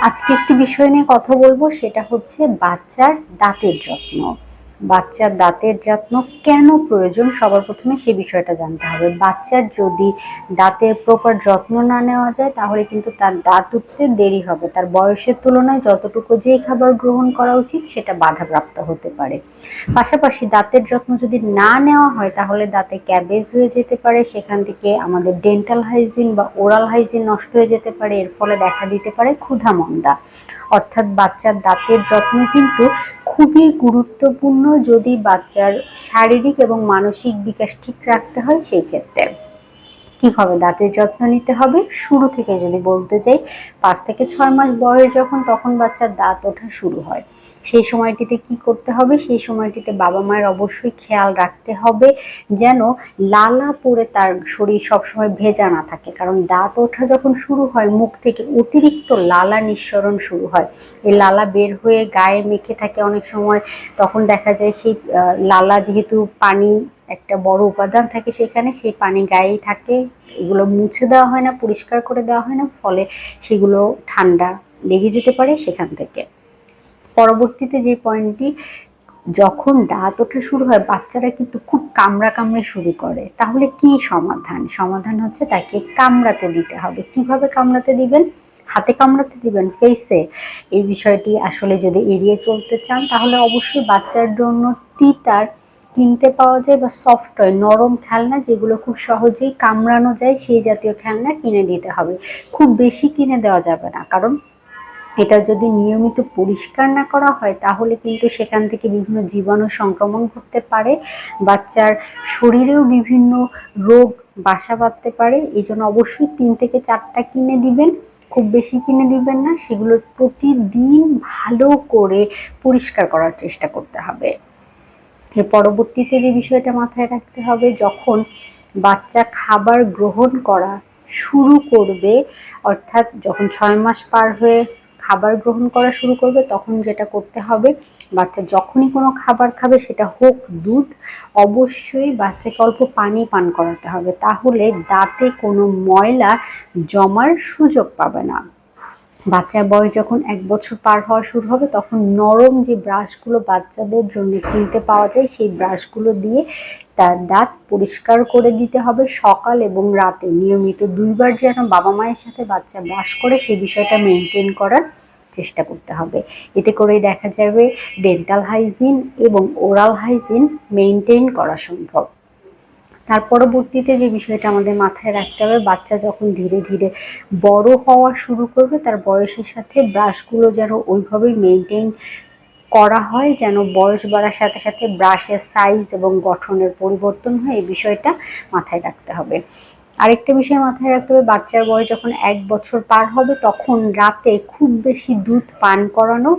আজকে একটি বিষয় নিয়ে কথা বলব সেটা হচ্ছে বাচ্চার দাঁতের যত্ন। বাচ্চার দাঁতের যত্ন কেন প্রয়োজন? সবার প্রথমে সে বিষয়টা জানতে হবে। বাচ্চার যদি দাঁতের প্রপার যত্ন না নেওয়া যায়, তাহলে কিন্তু তার দাঁত উঠতে দেরি হবে। তার বয়সের তুলনায় যতটুকু যেই খাবার গ্রহণ করা উচিত, সেটা বাধাপ্রাপ্ত হতে পারে। পাশাপাশি দাঁতের যত্ন যদি না নেওয়া হয়, তাহলে দাঁতে ক্যাবেজ হয়ে যেতে পারে। সেখান থেকে আমাদের ডেন্টাল হাইজিন বা ওরাল হাইজিন নষ্ট হয়ে যেতে পারে। এর ফলে দেখা দিতে পারে ক্ষুধা মন্দা অর্থাৎ বাচ্চার দাঁতের যত্ন কিন্তু খুবই গুরুত্বপূর্ণ যদি বাচ্চার শারীরিক এবং মানসিক বিকাশ ঠিক রাখতে হয় সেই ক্ষেত্রে। কীভাবে দাঁতের যত্ন নিতে হবে? শুরু থেকে যদি বলতে যাই পাঁচ থেকে ছয় মাস বয়স যখন, তখন বাচ্চার দাঁত ওঠা শুরু হয়। সেই সময়টিতে কি করতে হবে? সেই সময়টিতে বাবা মায়ের অবশ্যই খেয়াল রাখতে হবে যেন লালা পরে তার শরীর সবসময় ভেজা না থাকে। কারণ দাঁত ওঠা যখন শুরু হয়, মুখ থেকে অতিরিক্ত লালা নিঃসরণ শুরু হয়। এই লালা বের হয়ে গায়ে মেখে থাকে অনেক সময়। তখন দেখা যায় সেই লালা যেহেতু পানি একটা বড় উপাদান থাকে সেখানে, সেই পানি গায়েই থাকে। এগুলো মুছে দেওয়া হয় না, পরিষ্কার করে দেওয়া হয় না, ফলে সেগুলো ঠান্ডা লেগে যেতে পারে সেখান থেকে। পরবর্তীতে যে পয়েন্টটি, যখন দাঁত ওঠা শুরু হয়, বাচ্চারা কিন্তু খুব কামড়া কামড়ে শুরু করে। তাহলে কি সমাধান? সমাধান হচ্ছে তাকে কামড়াতে দিতে হবে। কীভাবে কামড়াতে দিবেন? হাতে কামড়াতে দিবেন? ফেসে এই বিষয়টি আসলে যদি এড়িয়ে চলতে চান, তাহলে অবশ্যই বাচ্চার জন্য টিতার কিনতে পাওয়া যায় বা সফট টয় নরম খেলনা যেগুলো খুব সহজেই কামড়ানো যায়, সেই জাতীয় খেলনা কিনে দিতে হবে। খুব বেশি কিনে দেওয়া যাবে না, কারণ এটা যদি নিয়মিত পরিষ্কার না করা হয়, তাহলে কিন্তু সেখান থেকে বিভিন্ন জীবাণু সংক্রমণ ঘটতে পারে, বাচ্চার শরীরেও বিভিন্ন রোগ, বাসা বাঁধতে পারে। এই জন্য অবশ্যই তিন থেকে চারটা কিনে দিবেন। খুব বেশি কিনে দিবেন না, সেগুলো প্রতিদিন ভালো করে পরিষ্কার করার চেষ্টা করতে হবে। পরবর্তীতে যে বিষয়টা মাথায় রাখতে হবে, যখন বাচ্চা খাবার গ্রহণ করা শুরু করবে, অর্থাৎ যখন ছয় মাস পার হয়ে খাবার গ্রহণ করা শুরু করবে, তখন যেটা করতে হবে, বাচ্চা যখনই কোনো খাবার খাবে সেটা হোক দুধ, অবশ্যই বাচ্চাকে অল্প পানি পান করাতে হবে, তাহলে দাঁতে কোনো ময়লা জমার সুযোগ পাবে না। বাচ্চার বয়স যখন এক বছর পার হওয়া শুরু হবে, তখন নরম যে ব্রাশগুলো বাচ্চাদের জন্য কিনতে পাওয়া যায়, সেই ব্রাশগুলো দিয়ে তার দাঁত পরিষ্কার করে দিতে হবে সকাল এবং রাতে। নিয়মিত দুইবার যেন বাবা মায়ের সাথে বাচ্চা ব্রাশ করে, সেই বিষয়টা মেনটেন করার চেষ্টা করতে হবে। এতে করেই দেখা যাবে ডেন্টাল হাইজিন এবং ওরাল হাইজিন মেনটেন করা সম্ভব। তার পরবর্তীতে যে বিষয়টা আমাদের মাথায় রাখতে হবে, বাচ্চা যখন ধীরে ধীরে বড় হওয়া শুরু করবে, তার বয়সের সাথে ব্রাশগুলো যেন ওইভাবেই মেনটেন করা হয়, যেন বয়স বাড়ার সাথে সাথে ব্রাশের সাইজ এবং গঠনের পরিবর্তন হয়, এই বিষয়টা মাথায় রাখতে হবে। আরেকটা বিষয় মাথায় রাখতে হবে, বাচ্চার বয়স যখন এক বছর পার হবে, তখন রাতে খুব বেশি দুধ পান করানো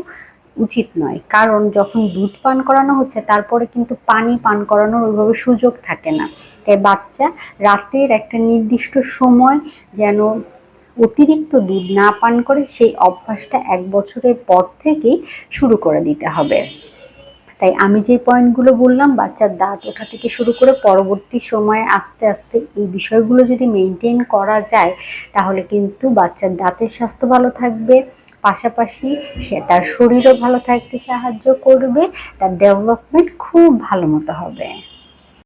উচিত নয়। কারণ যখন দুধ পান করানো হচ্ছে, তারপরে কিন্তু পানি পান করানোর ওইভাবে সুযোগ থাকে না। তাই বাচ্চা রাতের একটা নির্দিষ্ট সময় যেন অতিরিক্ত দুধ না পান করে, সেই অভ্যাসটা এক বছরের পর থেকেই শুরু করে দিতে হবে। তাই আমি যে পয়েন্টগুলো বললাম, বাচ্চার দাঁত ওঠা থেকে শুরু করে পরবর্তী সময়ে আস্তে আস্তে এই বিষয়গুলো যদি মেনটেন করা যায়, তাহলে কিন্তু বাচ্চার দাঁতের স্বাস্থ্য ভালো থাকবে পাশাপাশি সে তার শরীরও ভালো থাকতে সাহায্য করবে তার ডেভেলপমেন্ট খুব ভালো মতো হবে।